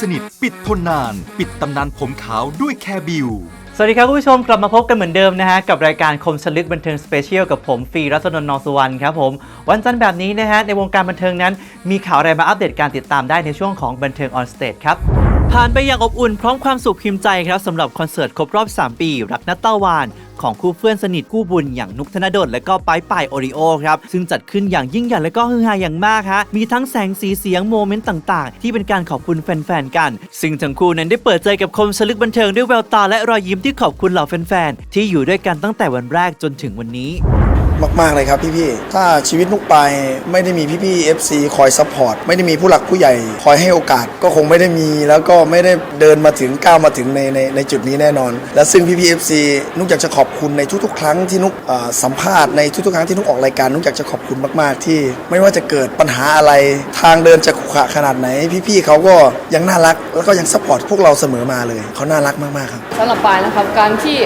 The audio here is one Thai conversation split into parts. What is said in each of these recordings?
สนิท ปิดทนนาน ปิดตำนานผมขาวด้วยแคบิว สวัสดีครับคุณผู้ชมกลับมาพบกันเหมือนเดิมนะฮะ กับรายการคมสลึกบันเทิงสเปเชียลกับผม ฟีรัตนนท์นอสุวรรณครับผม วันจันทร์แบบนี้นะฮะ ในวงการบันเทิงนั้น มีข่าวอะไรมาอัปเดตการติดตามได้ในช่วงของบันเทิงออนสเตจครับ ผ่านไปอย่างอบอุ่นพร้อมความสุขพิมพ์ใจครับสำหรับคอนเสิร์ตครบรอบ 3 ปี รักนัตเต้าวาน ของคู่เพื่อนสนิทคู่บุญอย่างนุกธนดลและก็ปายปายโอริโอครับ ซึ่งจัดขึ้นอย่างยิ่งใหญ่และก็ฮือฮาอย่างมากฮะมีทั้งแสงสีเสียงโมเมนต์ต่างๆ ที่เป็นการขอบคุณแฟนๆกัน ซึ่งทั้งคู่นั้นได้เปิดใจกับคมสลึกบันเทิงด้วยแววตาและรอยยิ้มที่ขอบคุณเหล่าแฟนๆที่อยู่ด้วยกันตั้งแต่วันแรกจนถึงวันนี้ มากๆเลยครับพี่ๆถ้าชีวิตนุกไปไม่ได้มีพี่ๆ FC คอยซัพพอร์ตไม่ได้มีผู้หลักผู้ใหญ่คอยให้โอกาสก็คงไม่ได้มี แล้วก็ไม่ได้เดินมาถึงก้าวมาถึงในในในจุดนี้แน่นอน และซึ่งพี่ๆ FC นุกอยากจะขอบคุณในทุก ๆ ครั้งที่นุกสัมภาษณ์ในทุกๆ ครั้งที่นุกออกรายการนุกอยากจะขอบคุณมาก ๆ ที่ ไม่ว่าจะเกิดปัญหาอะไรทางเดินจะขรุขระขนาดไหน พี่ๆเขาก็ยังน่ารักแล้วก็ยังซัพพอร์ตพวกเราเสมอมาเลยเขาน่ารักมากๆครับสำหรับปายนะครับการที่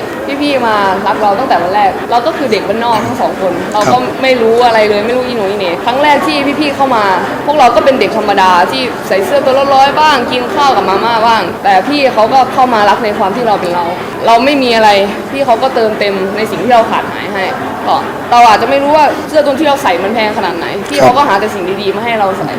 พี่ๆมารักเราตั้งแต่วันแรก เราก็คือเด็กบ้านนอกทั้งสองคน เราก็ไม่รู้อะไรเลยไม่รู้อีโหนอีเหน่ครั้งแรกที่พี่ๆเข้ามา พวกเราก็เป็นเด็กธรรมดาที่ใส่เสื้อตัวละร้อยบ้างกินข้าวกับมาม่าบ้าง แต่พี่เขาก็เข้ามารักในความที่เราเป็นเรา เราไม่มีอะไรพี่เขาก็เติมเต็มในสิ่งที่เราขาดหายให้ก็เราอาจจะไม่รู้ว่าเสื้อตัวที่เราใส่มันแพงขนาดไหนพี่เขาก็หาแต่สิ่งดีๆมาให้เราใส่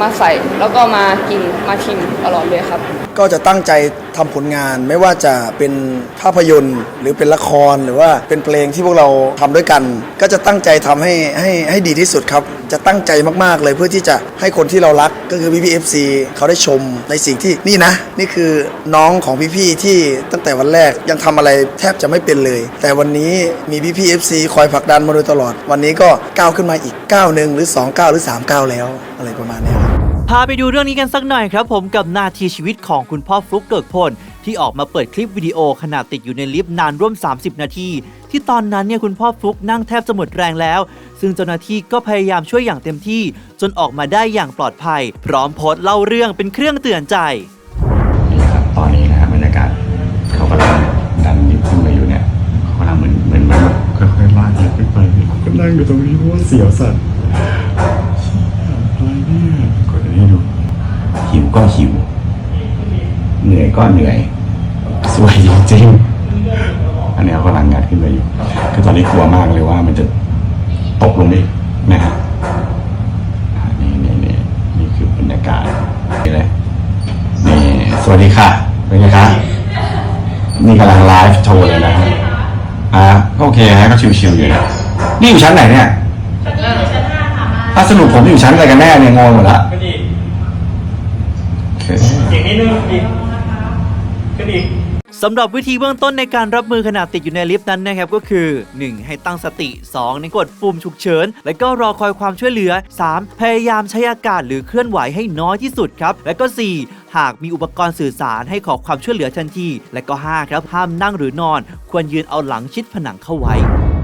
มาใส่แล้วก็มากินมาชิมตลอดเลยครับ ก็จะตั้งใจทำผลงานไม่ว่าจะเป็นภาพยนตร์หรือือเป็นละครหรือว่าเป็นเพลงที่พวกเราทำด้วยกัน ก็จะตั้งใจทำให้ให้ให้ดีที่สุดครับ จะตั้งใจมากๆเลยเพื่อที่จะให้คนที่เรารักก็คือพี่พีเอฟซีเขาได้ชมในสิ่งที่นี่นะ นี่คือน้องของพี่ๆที่ตั้งแต่วันแรกยังทำอะไรแทบจะไม่เป็นเลย แต่วันนี้มีพี่พีเอฟซีคอยผลักดันมาโดยตลอด วันนี้ก็ก้าวขึ้นมาอีกก้าวหนึ่งหรือสองก้าวหรือสามก้าวแล้ว อะไรประมาณนี้ครับพาไปดูเรื่องนี้กันสักหน่อยครับ ผมกับนาทีชีวิตของคุณพ่อฟลุกเกิกพล ที่ออกมาเปิดคลิปวิดีโอขณะติดอยู่ในลิฟต์นานร่วม 30 นาที ที่ตอนนั้นเนี่ยคุณพ่อฟลุกนั่งแทบจะหมดแรงแล้ว ซึ่งเจ้าหน้าที่ก็พยายามช่วยอย่างเต็มที่ จนออกมาได้อย่างปลอดภัย พร้อมโพสต์เล่าเรื่องเป็นเครื่องเตือนใจนี่นะครับตอนนี้นะฮะบรรยากาศเขากำลังดันลิฟต์ขึ้นไปอยู่เนี่ยเขากำลังเหมือนเหมือนแบบค่อยๆลากลิฟต์ขึ้นไปก็นั่งอยู่ตรงนี้เพราะว่าเสียวสั่นเชี่ยอะไรเนี่ยกดให้ดูหิวก็หิว เหนื่อยก็เหนื่อยสวยจริงๆอันนี้เขากำลังงัดขึ้นไปอยู่คือตอนนี้กลัวมากเลยว่ามันจะตกลงไปอีกนะฮะอ่านี่นี่นี่นี่คือบรรยากาศนี่เลยนี่สวัสดีค่ะเป็นไงคะนี่กำลังไลฟ์โชว์เลยนะฮะอะก็โอเคฮะก็ชิวๆอยู่นะนี่อยู่ชั้นไหนเนี่ยถ้าสรุปผมอยู่ชั้นอะไรกันแน่เนี่ยงงหมดละ โอเคสำหรับวิธีเบื้องต้นในการรับมือขณะติดอยู่ในลิฟต์นั้นนะครับก็คือ 1. ให้ตั้งสติ 2. ในกดปุ่มฉุกเฉิน และก็รอคอยความช่วยเหลือ 3. พยายามใช้อากาศหรือเคลื่อนไหวให้น้อยที่สุดครับ และก็ 4. หากมีอุปกรณ์สื่อสารให้ขอความช่วยเหลือทันที และก็ 5 ครับห้ามนั่งหรือนอน ควรยืนเอาหลังชิดผนังเข้าไว้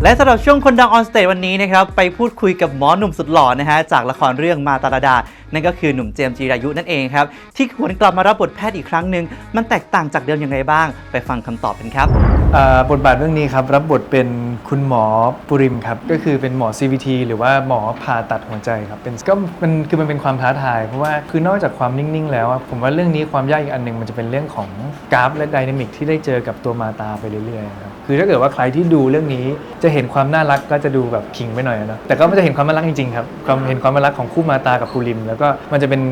และสำหรับช่วงคนดังออนสเตจวันนี้นะครับไปพูดคุยกับหมอหนุ่มสุดหล่อนะฮะจากละครเรื่องมาตาลดา นั่นก็คือหนุ่มเจมส์จีรายุนั่นเองครับ ที่หวนกลับมารับบทแพทย์อีกครั้งหนึ่งมันแตกต่างจากเดิมอยังไงบ้าง ไปฟังคำตอบกันครับอ่าบทบาทเรื่องนี้ครับรับบทเป็นคุณหมอปุริมครับก็คือเป็นหมอ CVT หรือว่าหมอผ่าตัดหัวใจครับเป็นก็มันคือมันเป็นความท้าทาย เพราะว่าคือนอกจากความนิ่งๆ แล้วอะผมว่าเรื่องนี้ความยากอีกอันหนึ่งมันจะเป็นเรื่องของกราฟและไดนามิกที่ได้เจอกับตัวมาตาไปเรื่อยๆครับ คือถ้าเกิดว่าใครที่ดูเรื่องนี้จะเห็นความน่ารักก็จะดูแบบขิงไปหน่อยนะแต่ก็ไม่จะเห็นความน่ารักจริงๆครับความเห็นความน่ารักของคู่มาตากับปุริม แล้วก็มันจะเป็น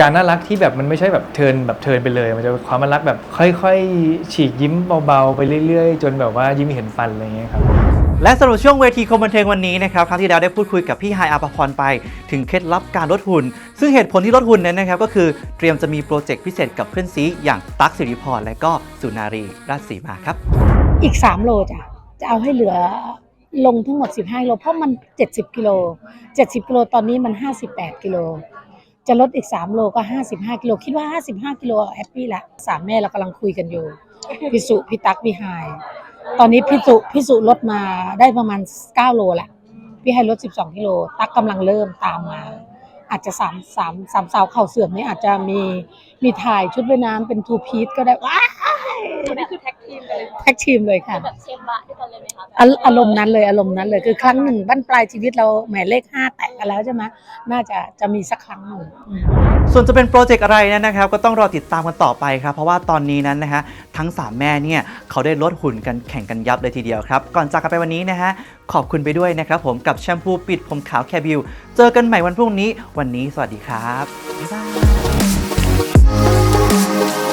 การน่ารักที่แบบมันไม่ใช่แบบเทิร์นแบบเทิร์นไปเลย มันจะเป็นความน่ารักแบบค่อย ๆ ฉีกยิ้มเบาๆไปเรื่อย ๆ จนแบบว่ายิ้มเห็นฟันอะไรอย่างเงี้ยครับและสำหรับช่วงเวทีคมบันเทิงวันนี้นะครับครั้งที่แล้วได้พูดคุยกับพี่ไฮายอาภพรไป ถึงเคล็ดลับการลดหุ่น ซึ่งเหตุผลที่ลดหุ่นนั้นนะครับก็คือเตรียมจะมีโปรเจกต์พิเศษกับเพื่อนซีอย่างตั๊กสิริพรและก็สุนารีราชสีมาครับ อีก3โลจ้ะจะเอาให้เหลือลงทั้งหมด15โลเพราะมัน70กิโล70กิโลตอนนี้มัน58กิโลจะลดอีก3โลก็55กิโลคิดว่า55กิโลแฮปปี้ละสามแม่เรากำลังคุยกันอยู่พี่สุพี่ตั๊กพี่ไฮายตอนนี้พี่สุพี่สุลดมาได้ประมาณ9โลละพี่ไฮลด12กิโลตั๊กกำลังเริ่มตามมา อาจจะสามสามสามสาวเข่าเสื่อมนี่อาจจะมีมีถ่ายชุดว่ายน้ำเป็นทูพีซก็ได้ว้ายนี่คือแท็ก แท็กทีมเลยค่ะ แบบเชฟบะด้วยกันเลยไหมคะอาอารมณ์นั้นเลยอารมณ์นั้นเลยคือครั้งหนึ่งบั้นปลายชีวิตเราแหมเลขห้าแตะกันแล้วใช่ไหมน่าจะจะมีสักครั้งหนึ่งอืม ส่วนจะเป็นโปรเจกต์อะไรนั้นนะครับ ก็ต้องรอติดตามกันต่อไปครับ เพราะว่าตอนนี้นั้นนะฮะทั้ง 3 แม่เนี่ยเขาได้ลดหุ่นกันแข่งกันยับเลยทีเดียวครับ ก่อนจากกันไปวันนี้นะฮะขอบคุณไปด้วยนะครับผมกับแชมพูปิดผมขาวแคบิวเจอกันใหม่วันพรุ่งนี้ วันนี้สวัสดีครับบ๊ายบาย